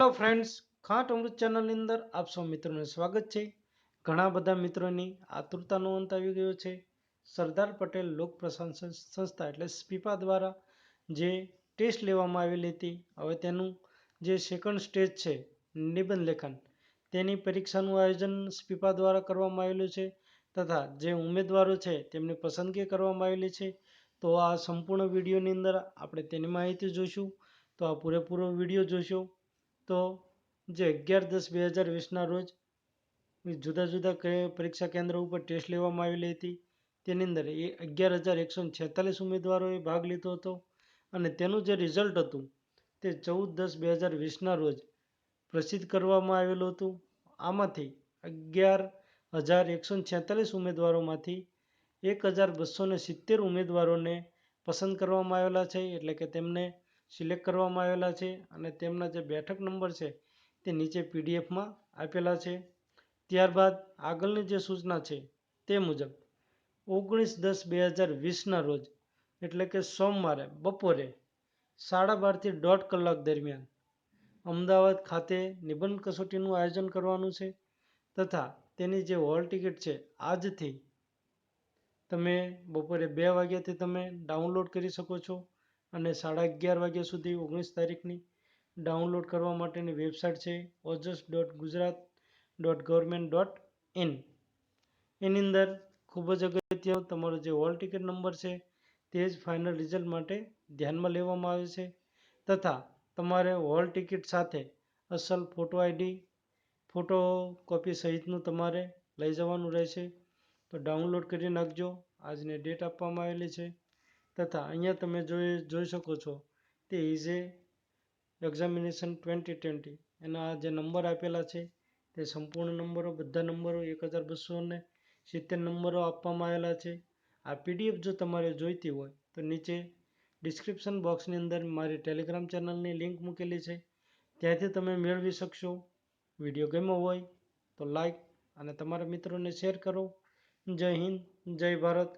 Hello friends ખાટ અમૃત ચેનલની અંદર આપ સૌ મિત્રોને સ્વાગત છે. ઘણા બધા મિત્રોની આતુરતાનો અંત આવી ગયો છે. સરદાર પટેલ લોક પ્રશાસન સંસ્થા એટલે સ્પીપા દ્વારા જે ટેસ્ટ લેવામાં આવેલી હતી, હવે તેનું જે સેકન્ડ સ્ટેજ છે, નિબંધ લેખન, તેની પરીક્ષાનું આયોજન સ્પીપા દ્વારા કરવામાં આવેલું છે તથા જે ઉમેદવારો છે તેમની પસંદગી કરવામાં આવેલી છે. તો આ સંપૂર્ણ વિડીયોની અંદર આપણે તેની માહિતી જોઈશું. તો આ પૂરેપૂરો વીડિયો જોશો. તો જે અગિયાર દસ બે હજાર વીસના રોજ જુદા જુદા પરીક્ષા કેન્દ્ર ઉપર ટેસ્ટ લેવામાં આવેલી હતી, તેની અંદર એ અગિયાર હજાર એકસો છેતાલીસ ઉમેદવારોએ ભાગ લીધો હતો અને તેનું જે રિઝલ્ટ હતું, તે ચૌદ દસ બે હજાર વીસના રોજ પ્રસિદ્ધ કરવામાં આવેલું હતું. આમાંથી અગિયાર હજાર એકસો છેતાલીસ ઉમેદવારોમાંથી એક હજાર બસો સિત્તેર ઉમેદવારોને પસંદ કરવામાં આવેલા છે, એટલે કે તેમને સિલેક્ટ કરવામાં આવેલા છે અને તેમના જે બેઠક નંબર છે તે નીચે પીડીએફમાં આપેલા છે. ત્યારબાદ આગળની જે સૂચના છે તે મુજબ ઓગણીસ દસ બે હજાર વીસના રોજ એટલે કે સોમવારે, બપોરે સાડા બારથી દોઢ કલાક દરમિયાન અમદાવાદ ખાતે નિબંધ કસોટીનું આયોજન કરવાનું છે તથા તેની જે હોલ ટિકિટ છે આજથી તમે બપોરે બે વાગ્યાથી તમે ડાઉનલોડ કરી શકો છો. અને સાડા અગિયાર વાગ્યા સુધી ઓગણીસ તારીખની ડાઉનલોડ કરવા માટેની વેબસાઇટ છે Ojas dot Gujarat dot government dot in એની અંદર ખૂબ જ અગત્ય તમારો જે હોલ ટિકિટ નંબર છે તે જ ફાઇનલ રિઝલ્ટ માટે ધ્યાનમાં લેવામાં આવે છે તથા તમારે હોલ ટિકિટ સાથે અસલ ફોટો આઈડી ફોટો કોપી સહિતનું તમારે લઈ જવાનું રહેશે. તો ડાઉનલોડ કરી નાખજો. આજની ડેટ આપવામાં આવેલી છે. તથા અહીંયા તમે જોઈ જોઈ શકો છો તે is a examination twenty twenty એના જે નંબર આપેલા છે તે સંપૂર્ણ નંબરો, બધા નંબરો એક હજાર બસો ને સિત્તેર નંબરો આપવામાં આવેલા છે. આ પીડીએફ જો તમારે જોઈતી હોય તો નીચે ડિસ્ક્રિપ્શન બોક્સની અંદર મારી ટેલિગ્રામ ચેનલની લિંક મૂકેલી છે. ત્યાંથી તમે મેળવી શકશો. વીડિયો ગમ્યો હોય તો લાઈક અને તમારા મિત્રોને શેર કરો. જય હિન્દ, જય ભારત.